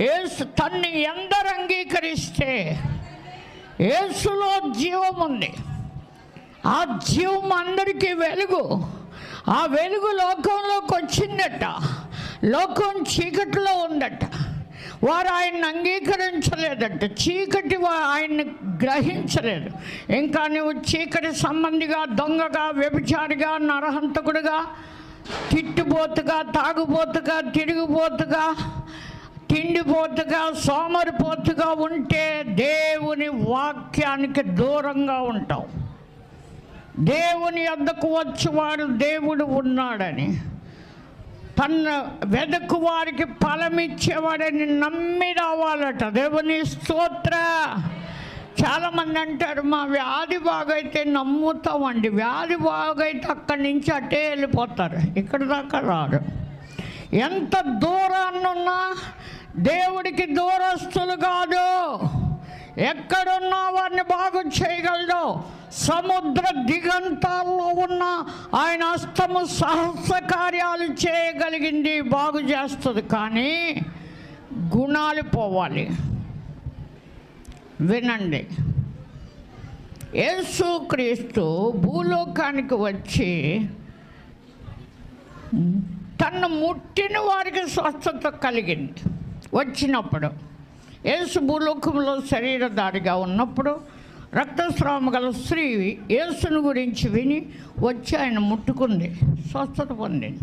ఏసు తన్ని ఎందరు అంగీకరిస్తే ఏసులో జీవం ఉంది. ఆ జీవం అందరికీ వెలుగు. ఆ వెలుగు లోకంలోకి వచ్చిందట. లోకం చీకటిలో ఉందట. వారు ఆయన్ని అంగీకరించలేదట. చీకటి ఆయన్ని గ్రహించలేదు. ఇంకా నువ్వు చీకటి సంబంధిగా దొంగగా వ్యభిచారిగా నరహంతకుడుగా తిట్టుబోతుగా తాగుబోతుగా తిరిగిపోతుగా నిండిపోతుగా సోమరిపోతుగా ఉంటే దేవుని వాక్యానికి దూరంగా ఉంటాం దేవుని వద్దకు వచ్చేవాడు దేవుడు ఉన్నాడని. తన వెదకు వారికి ఫలమిచ్చేవాడని నమ్మి రావాలట. దేవుని స్తోత్ర. చాలామంది అంటారు మా వ్యాధి బాగైతే నమ్ముతామండి. వ్యాధి బాగైతే అక్కడి నుంచి అటే వెళ్ళిపోతారు. ఇక్కడ దాకా రారు. ఎంత దూరాన్నున్నా దేవుడికి దూరస్తులు కాదు. ఎక్కడున్నా వారిని బాగు చేయగలడు. సముద్ర దిగంతాల్లో ఉన్న ఆయన అస్తము సహస్ర కార్యాలు చేయగలిగింది బాగు చేస్తుంది. కానీ గుణాలు పోవాలి. వినండి. యేసుక్రీస్తు భూలోకానికి వచ్చి తను ముట్టిన వారికి స్వస్థత కలిగింది. వచ్చినప్పుడు యేసు భూలోకంలో శరీరధారిగా ఉన్నప్పుడు రక్తస్రావం గల స్త్రీ యేసును గురించి విని వచ్చి ఆయన ముట్టుకుంది స్వస్థత పొందింది.